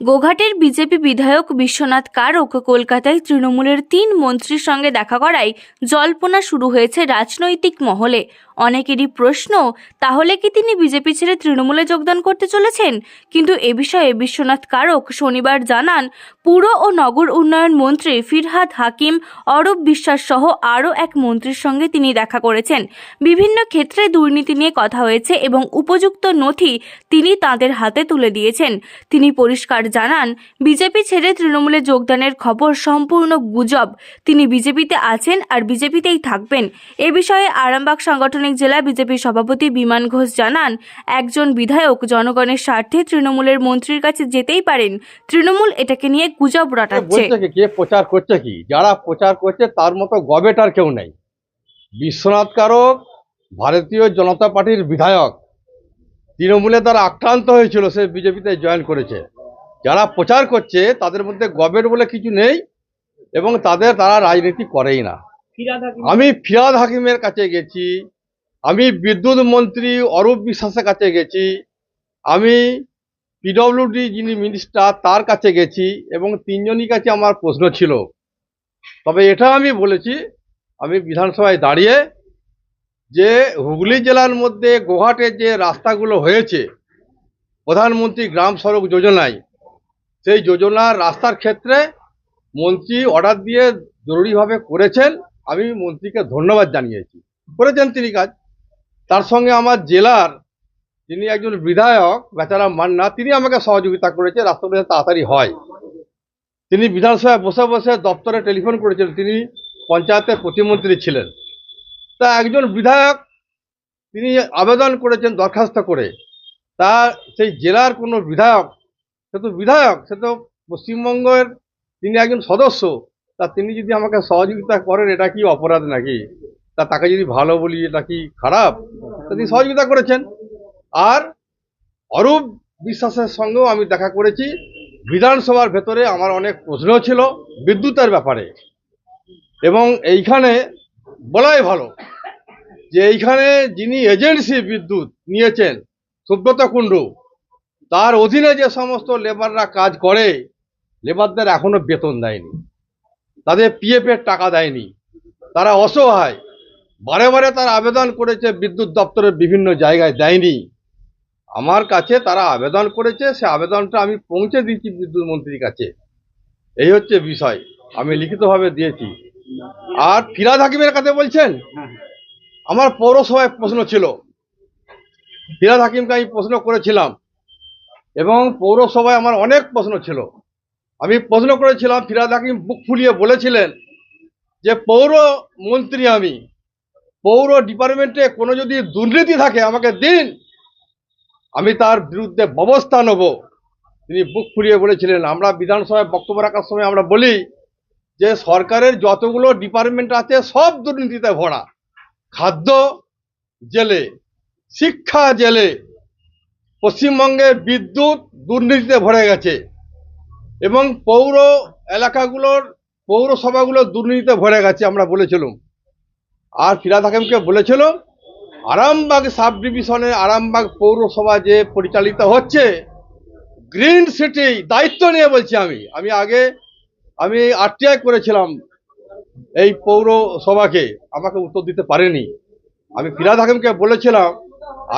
গোঘাটের BJP বিধায়ক বিশ্বনাথ কারক কলকাতায় তৃণমূলের তিন মন্ত্রীর সঙ্গে দেখা করায় জল্পনা শুরু হয়েছে রাজনৈতিক মহলে। অনেকেরই প্রশ্ন, তাহলে কি তিনি বিজেপি ছেড়ে তৃণমূলে যোগদান করতে চলেছেন? কিন্তু এ বিষয়ে বিশ্বনাথ কারক শনিবার জানান, পুর ও নগর উন্নয়ন মন্ত্রী ফিরহাদ হাকিম, অরূপ বিশ্বাস সহ আরও এক মন্ত্রীর সঙ্গে তিনি দেখা করেছেন। বিভিন্ন ক্ষেত্রে দুর্নীতি নিয়ে কথা হয়েছে এবং উপযুক্ত নথি তিনি তাদের হাতে তুলে দিয়েছেন। তিনি পরিষ্কার জানান, বিজেপি ছেড়ে তৃণমূলে যোগদানের খবর সম্পূর্ণ গুজব। তিনি বিজেপিতে আছেন আর বিজেপিতেই থাকবেন। এ বিষয়ে আরামবাগ সাংগঠনিক জেলা বিজেপি সভাপতি বিমান ঘোষ জানান একজন বিধায়ক জনগণের স্বার্থে তৃণমূলের মন্ত্রীর কাছে যেতেই পারেন। তৃণমূল এটাকে নিয়ে গুজব রটাচ্ছে। কি? কে প্রচার করছে কি? যারা প্রচার করছে তার মতো গবেটার কেউ নেই। বিশ্বনাথ কারক ভারতীয় জনতা পার্টির বিধায়ক তৃণমূলে তারা আক্রান্ত হয়েছিল সে বিজেপিতে জয়েন করেছে। যারা প্রচার করছে তাদের মধ্যে গবেট বলে কিছু নেই এবং তাদের তারা রাজনীতি করেই না। আমি ফিরাদ হাকিমের কাছে গেছি। আমি বিদ্যুৎ মন্ত্রী অরূপ বিশ্বাসের কাছে গেছি। আমি পিডব্লিউডি যিনি মিনিস্টার তার কাছে গেছি এবং তিনজনই কাছে আমার প্রশ্ন ছিল। তবে এটা আমি বলেছি, আমি বিধানসভায় দাঁড়িয়ে যে হুগলি জেলার মধ্যে গোহাটে যে রাস্তাগুলো হয়েছে, প্রধানমন্ত্রী গ্রাম সড়ক যোজনায়, সেই যোজনার রাস্তার ক্ষেত্রে মন্ত্রী অর্ডার দিয়ে জরুরিভাবে করেছেন, আমি মন্ত্রীকে ধন্যবাদ জানিয়েছি। করেছেন তিনি কাজ। তার সঙ্গে আমার জেলার যিনি একজন বিধায়ক বেচারা মান্না, তিনি আমাকে সহযোগিতা করেছে রাস্তাগুলো তাড়াতাড়ি হয়। তিনি বিধানসভায় বসে বসে দপ্তরে টেলিফোন করেছিলেন, তিনি পঞ্চায়েতের প্রতিমন্ত্রী ছিলেন। তা একজন বিধায়ক, তিনি আবেদন করেছেন দরখাস্ত করে। তা সেই জেলার কোনো বিধায়ক, সে তো বিধায়ক, সে তো পশ্চিমবঙ্গের তিনি একজন সদস্য, তা তিনি যদি আমাকে সহযোগিতা করেন, এটা কি অপরাধ নাকি? তা তাকে যদি ভালো বলি এটা কি খারাপ, তা তিনি সহযোগিতা করেছেন। আর অরূপ বিশ্বাসের সঙ্গেও আমি দেখা করেছি, বিধানসভার ভেতরে আমার অনেক প্রশ্ন ছিল বিদ্যুতের ব্যাপারে। এবং এইখানে বলাই ভালো যে এইখানে যিনি এজেন্সি বিদ্যুৎ নিয়েছেন, সুব্রত কুণ্ডু, তার অধীনে যে সমস্ত লেবাররা কাজ করে, লেবারদের এখনও বেতন দেয়নি। তাদের পিএফ এর টাকা দেয়নি। তারা অসহায়। বারে বারে তারা আবেদন করেছে বিদ্যুৎ দপ্তরের বিভিন্ন জায়গায় দেয়নি। আমার কাছে তারা আবেদন করেছে সে আবেদনটা আমি পৌঁছে দিয়েছি বিদ্যুৎ মন্ত্রীর কাছে। এই হচ্ছে বিষয় আমি লিখিতভাবে দিয়েছি। আর ফিরাদ হাকিমের কাছে বলছেন আমার পৌরসভায় প্রশ্ন ছিল। ফিরাদ হাকিমকে আমি প্রশ্ন করেছিলাম এবং পৌরসভায় আমার অনেক প্রশ্ন ছিল। আমি প্রশ্ন করেছিলাম ফিরাদ হাকিম বুক ফুলিয়ে বলেছিলেন যে পৌর মন্ত্রী আমি পৌর ডিপার্টমেন্টে কোনো যদি দুর্নীতি থাকে আমাকে দিন। আমি তার বিরুদ্ধে ব্যবস্থা নেব। তিনি বুক ফুরিয়ে বলেছিলেন, আমরা বিধানসভায় বক্তব্য রাখার সময় আমরা বলি যে সরকারের যতগুলো ডিপার্টমেন্ট আছে সব দুর্নীতিতে ভরা। খাদ্য জেলে, শিক্ষা জেলে, পশ্চিমবঙ্গে বিদ্যুৎ দুর্নীতিতে ভরে গেছে এবং পৌর এলাকাগুলোর, পৌরসভাগুলো দুর্নীতিতে ভরে গেছে আমরা বলেছিলাম। আর ফিরাদ হাকিমকে বলেছিল, আরামবাগ সাব ডিভিশনে আরামবাগ পৌরসভা যে পরিচালিত হচ্ছে, গ্রিন সিটি দায়িত্ব নিয়ে বলছি আমি। আমি আগে, আমি আরটিআই করেছিলাম এই পৌরসভাকে, আমাকে উত্তর দিতে পারেনি। আমি ফিরাদ হাকিমকে বলেছিলাম,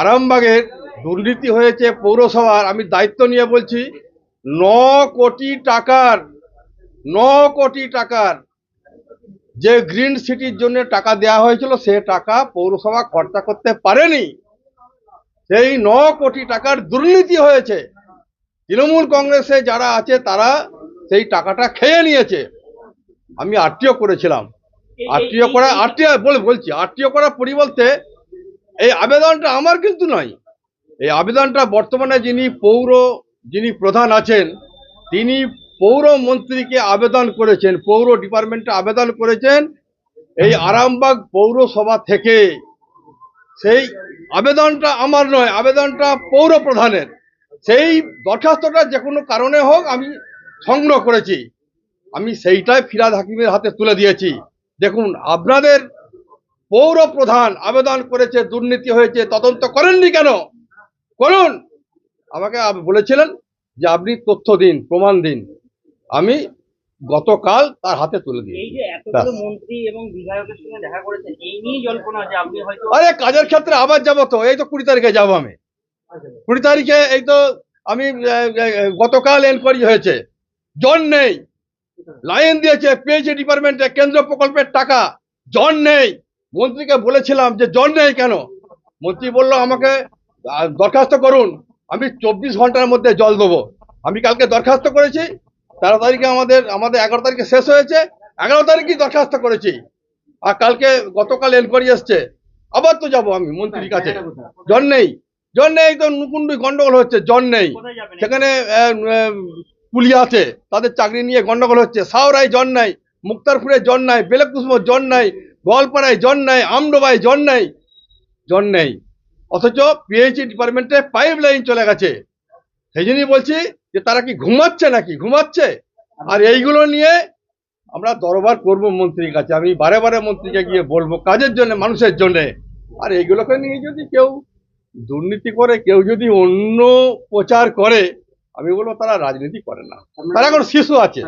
আরামবাগের দুর্নীতি হয়েছে পৌরসভার, আমি দায়িত্ব নিয়ে বলছি, ন কোটি টাকার, ন কোটি টাকার যে গ্রিন সিটির জন্য টাকা দেওয়া হয়েছিল সে টাকা পৌরসভা খরচা করতে পারেনি। সেই ন কোটি টাকার দুর্নীতি হয়েছে। তৃণমূল কংগ্রেসে যারা আছে তারা সেই টাকাটা খেয়ে নিয়েছে। আমি আরটিও করেছিলাম। আরটিও করা আরটিও বলে বলছি আরটিও করার পরিবর্তে এই আবেদনটা আমার কিন্তু নয়। এই আবেদনটা বর্তমানে যিনি পৌর যিনি প্রধান আছেন তিনি পৌর মন্ত্রীকে আবেদন করেছেন, পৌর ডিপার্টমেন্টে আবেদন করেছেন এই আরামবাগ পৌরসভা থেকে। সেই আবেদনটা আমার নয়, আবেদনটা পৌর প্রধানের। সেই দরখাস্তটা যে কোনো কারণে হোক আমি সংগ্রহ করেছি। আমি সেইটাই ফিরাদ হাকিমের হাতে তুলে দিয়েছি। দেখুন, আপনাদের পৌর প্রধান আবেদন করেছে, দুর্নীতি হয়েছে, তদন্ত করেননি কেন? করুন। আমাকে বলেছিলেন যে আপনি তথ্য দিন, প্রমাণ দিন। আমি গতকাল তার হাতে তুলে দিই আরে কাজের ক্ষেত্রে আবার যাব তো এই তো কুড়ি তারিখে যাব আমি। কুড়ি তারিখে এই তো আমি গতকাল এনকোয়ারি হয়েছে। জন নেই। লাইন দিয়েছে পিএইচডি ডিপার্টমেন্টে কেন্দ্র প্রকল্পের টাকা। জন নেই। মন্ত্রীকে বলেছিলাম যে জন নেই কেন? মন্ত্রী বলল আমাকে দরখাস্ত করুন। আমি চব্বিশ ঘণ্টার মধ্যে জল দেবো। আমি কালকে দরখাস্ত করেছি তেরো তারিখে আমাদের আমাদের এগারো তারিখে শেষ হয়েছে, এগারো তারিখেই দরখাস্ত করেছি। আর কালকে গতকাল এনকোয়ারি এসছে, আবার তো যাব আমি, মন্ত্রীর কাছে। জন নেই জন নেই তো নুকুন্ডি গন্ডগোল হচ্ছে জন নেই। সেখানে পুলি আছে, তাদের চাকরি নিয়ে গন্ডগোল হচ্ছে। সাউরাই জন নাই, মুক্তারপুরে জন নাই, বেলেকুসমো জন নাই, গোয়ালপাড়ায় জন নাই, আমডোবায় জন নাই জন নেই। অথচ পিএইচডি ডিপার্টমেন্টে পাইপ লাইন চলে গেছে। সেই জন্যই বলছি যে তারা কি ঘুমাচ্ছে নাকি? ঘুমাচ্ছে? আর এইগুলো নিয়ে আমরা দরবার করব মন্ত্রীর কাছে। আমি বারে বারে মন্ত্রীকে গিয়ে বলব কাজের জন্য মানুষের জন্য। আর এইগুলোকে নিয়ে যদি কেউ দুর্নীতি করে কেউ যদি অন্য প্রচার করে আমি বলব তারা রাজনীতি করে না। তারা এখন শিশু আছে।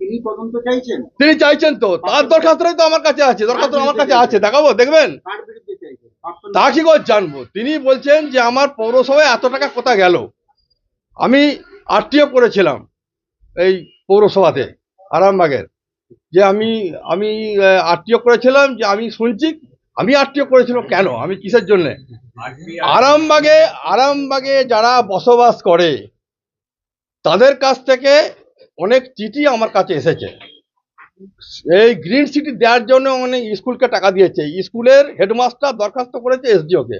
তিনি তদন্ত চাইছেন? তিনি চাইছেন তো। তার দরখাস্তটাই তো আমার কাছে আছে দরখাস্ত আমার কাছে আছে দেখাবো দেখবেন? তা কি করে জানব? তিনি বলছেন যে আমার পৌরসভায় এত টাকা কোথা গেল? আমি আরটিও করেছিলাম এই পৌরসভাতে, আরামবাগের। যে আমি আমি আরটিও করেছিলাম, যে আমি শুনছি, আমি আরটিও করেছিলাম কেন? আমি কিসের জন্যে? আরামবাগে আরামবাগে যারা বসবাস করে, তাদের কাছ থেকে অনেক চিঠি আমার কাছে এসেছে। এই গ্রিন সিটি দেওয়ার জন্য অনেক স্কুলকে টাকা দিয়েছে। স্কুলের হেডমাস্টার দরখাস্ত করেছে এসডিওকে।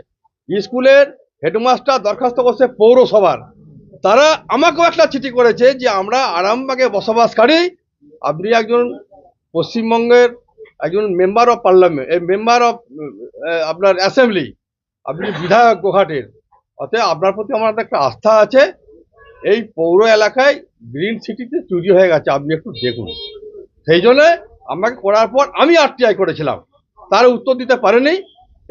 স্কুলের হেডমাস্টার দরখাস্ত করছে পৌরসভার। তারা আমাকেও একটা চিঠি করেছে যে আমরা আরামবাগে বসবাসকারী। আপনি একজন পশ্চিমবঙ্গের একজন member of parliament member of আপনার অ্যাসেম্বলি আপনি বিধায়ক গোঘাটের। অতএব আপনার প্রতি আমার একটা আস্থা আছে। এই পৌর এলাকায় গ্রিন সিটিতে চুরি হয়ে গেছে। আপনি একটু দেখুন। সেই জন্য আমাকে করার পর আমি আরটিআই করেছিলাম। তার উত্তর দিতে পারেনি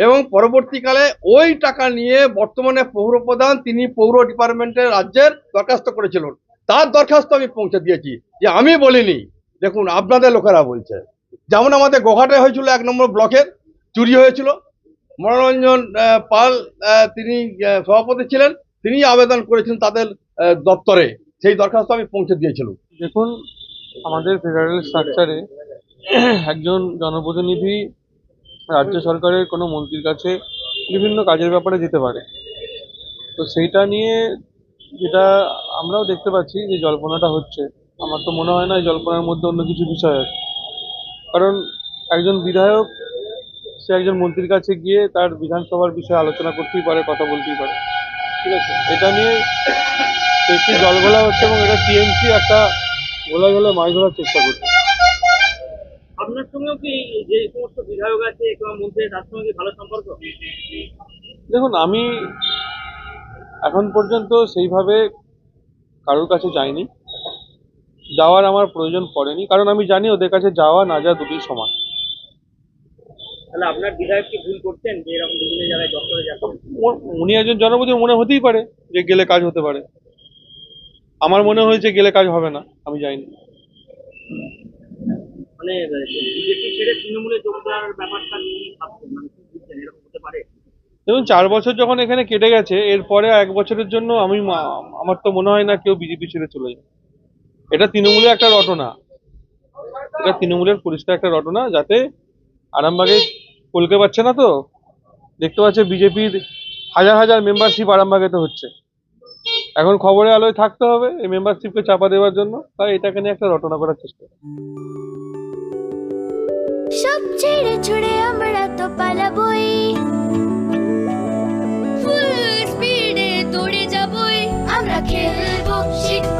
এবং পরবর্তীকালে ওই টাকা নিয়ে বর্তমানে পৌর প্রধান তিনি পৌর ডিপার্টমেন্টের রাজ্যের দরখাস্ত করেছিলেন। তার দরখাস্ত আমি পৌঁছে দিয়েছি যে আমি বলিনি। দেখুন, আপনাদের লোকেরা বলছে। যেমন আমাদের গোঘাটে হয়েছিল এক নম্বর ব্লকের, চুরি হয়েছিল। মনোরঞ্জন পাল তিনি সভাপতি ছিলেন। তিনি আবেদন করেছেন তাদের দপ্তরে। সেই দরখাস্ত আমি পৌঁছে দিয়েছিলাম। দেখুন আমাদের ফেডারেল স্ট্রাকচারে একজন জনপ্রতিনিধি রাজ্য সরকারের কোনো মন্ত্রীর কাছে বিভিন্ন কাজের ব্যাপারে যেতে পারে। তো সেইটা নিয়ে যেটা আমরাও দেখতে পাচ্ছি যে জল্পনাটা হচ্ছে। আমার তো মনে হয় না জল্পনার মধ্যে অন্য কিছু বিষয় আছে। কারণ একজন বিধায়ক, সে একজন মন্ত্রীর কাছে গিয়ে তার বিধানসভার বিষয়ে আলোচনা করতেই পারে, কথা বলতেই পারে। ঠিক আছে? এটা নিয়ে একটি জলঘোলা হচ্ছে এবং এটা টিএমসি একটা গোলায় গোলায় মাছ ধরার চেষ্টা করছে। আপনার সঙ্গেও কি যে সমস্ত বিধায়ক আছে কিংবা মন্ত্রী তার সঙ্গে ভালো সম্পর্ক? দেখুন আমি এখন পর্যন্ত সেইভাবে কারোর কাছে যাইনি। যাওয়ার আমার প্রয়োজন পড়েনি কারণ আমি জানি ওদের কাছে যাওয়া না যাওয়া দুটোই সমান। তাহলে আপনার বিধায়ক কি ভুল করছেন যে এরকম বিভিন্ন জায়গায় দপ্তরে উনি একজন জনপ্রতিনিধি মনে হতেই পারে যে গেলে কাজ হতে পারে। আমার মনে হয়েছে গেলে কাজ হবে না আমি যাইনি। মানে বিজেপি ছেড়ে তৃণমূলে যোগ দেওয়ার ব্যাপারটা কি ভাবছেন? মানে এরকম হতে পারে? দেখুন চার বছর যখন এখানে কেটে গেছে এরপরে এক বছরের জন্য আমি আমার তো মনে হয় না কেউ বিজেপি ছেড়ে চলে যায় এটা তৃণমূলের একটা রটনা। এটা তৃণমূলের পরিষ্কার একটা রটনা যাতে আরামবাগে কলকে পাচ্ছে না তো? দেখতে পাচ্ছে বিজেপির হাজার হাজার মেম্বারশিপ আরামবাগেতে হচ্ছে। এখন খবরে আলোয় থাকতে হবে, এই মেম্বারশিপকে চাপা দেওয়ার জন্য, তাই এটাকে নিয়ে একটা রটনা করার চেষ্টা সব ছেড়ে ছুড়ে আমরা তো পালাবই। ফুল স্পিডে দৌড়ে যাবই। আমরা খেলব, শিখব